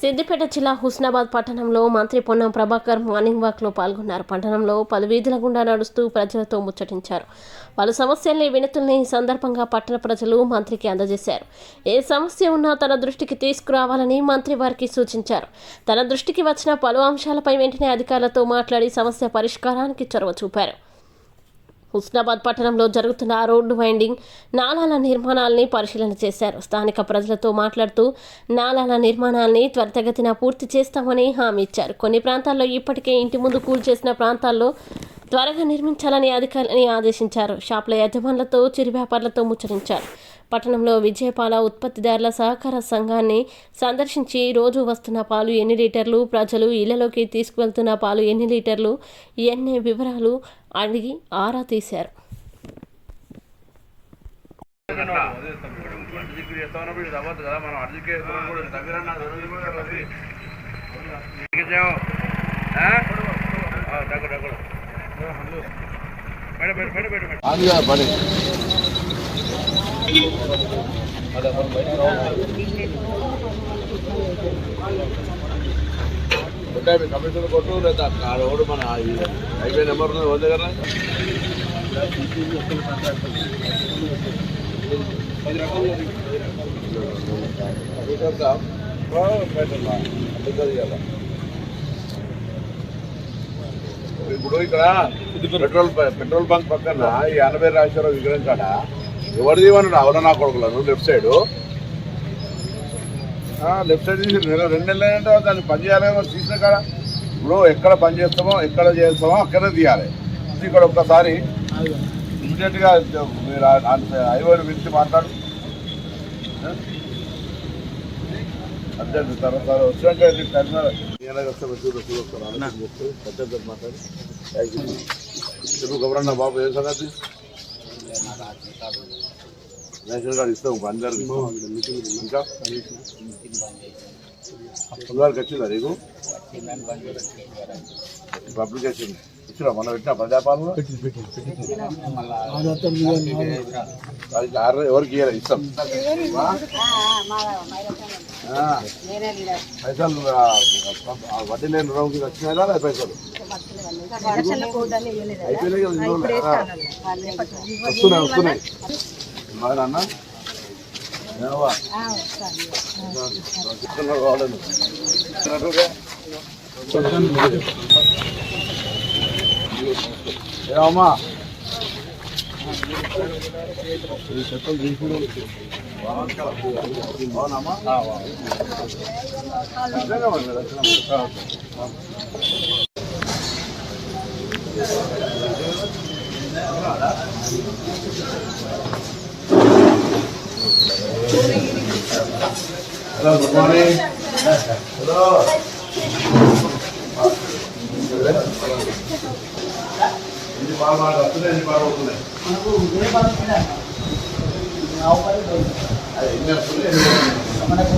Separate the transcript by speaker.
Speaker 1: సిద్దిపేట జిల్లా హుస్నాబాద్ పట్టణంలో మంత్రి పొన్నం ప్రభాకర్ మార్నింగ్ వాక్లో పాల్గొన్నారు. పట్టణంలో పలు వీధుల గుండా నడుస్తూ ప్రజలతో ముచ్చటించారు. పలు సమస్యల్ని వినతుల్ని ఈ సందర్భంగా పట్టణ ప్రజలు మంత్రికి అందజేశారు. ఏ సమస్య ఉన్నా తన దృష్టికి తీసుకురావాలని మంత్రి వారికి సూచించారు. తన దృష్టికి వచ్చిన పలు అంశాలపై వెంటనే అధికారులతో మాట్లాడి సమస్య పరిష్కారానికి చొరవ చూపారు. హుస్నాబాద్ పట్టణంలో జరుగుతున్న రోడ్డు వైండింగ్ నాలాల నిర్మాణాలని పరిశీలన చేశారు. స్థానిక ప్రజలతో మాట్లాడుతూ నాలాల నిర్మాణాలని త్వరితగతిన పూర్తి చేస్తామని హామీ ఇచ్చారు. కొన్ని ప్రాంతాల్లో ఇప్పటికే ఇంటి ముందు కూల్చేసిన ప్రాంతాల్లో త్వరగా నిర్మించాలని అధికారులని ఆదేశించారు. షాపుల యజమానులతో చిరు వ్యాపారులతో ముచ్చరించారు పట్టణంలో విజయపాల ఉత్పత్తిదారుల సహకార సంఘాన్ని సందర్శించి రోజు వస్తున్న పాలు ఎన్ని లీటర్లు ప్రజలు ఇళ్ళలోకి తీసుకువెళ్తున్న పాలు ఎన్ని లీటర్లు ఎన్ని వివరాలు అడిగి ఆరా తీశారు.
Speaker 2: అర్జీకి చేస్తా
Speaker 3: ఉంటాయి మీ కమిషన్ కొట్టు లేదా ఆ రోడ్డు మన ఈ హైవే నెంబర్ ఉంది ఉంది కదా? ఇప్పుడు ఇక్కడ పెట్రోల్ పెట్రోల్ బంక్ పక్కన ఈ ఎనభై రాజేశ్వరరావు విగ్రహం కాడ ఎవరిది అన్నాడు అవునా నా కొడుకులను? Left side. లెఫ్ట్ సైడ్ తీసి నెల- రెండు నెలలు ఏంటో దాన్ని పని చేయాలేమో తీసిన కాడ? ఇప్పుడు ఎక్కడ పని చేస్తామో ఎక్కడ చేస్తామో అక్కడే తీయాలి. ఇక్కడ ఒక్కసారి ఇమీడియట్గా మీరు ఐవర్ పిలిచి మాట్లాడు. అంతే తర్వాత వచ్చినాక టర్మినల్. వస్తే పెద్ద మాట్లాడి చెప్పు గబరన్న బాబు ఏం సంగతి? రేషన్ కార్డు ఇస్తాం అందరికి ఇంకా. అందరికి వచ్చిందా నీకు అప్లికేషన్ ఇచ్చినా మొన్న పెట్టిన ప్రజాపాలన ఆరు ఎవరికి ఇవ్వాలి ఇస్తాం. పైసలు వడ్డీ లేని రోజుకి వచ్చినాయా లేదా పైసలు? అయిపోయినాయి వస్తున్నాయి వస్తున్నాయి. బాగా అన్న ఏమవ్వా? చెప్తున్నారు వాళ్ళని. చెప్తున్నట్టుగా? హలో గుడ్ మార్నింగ్ హలో ఎన్ని బాగా మాట వస్తున్నాయి ఇది బాగా అవుతున్నాయి అది ఎన్ని వస్తున్నాయి
Speaker 4: మనకు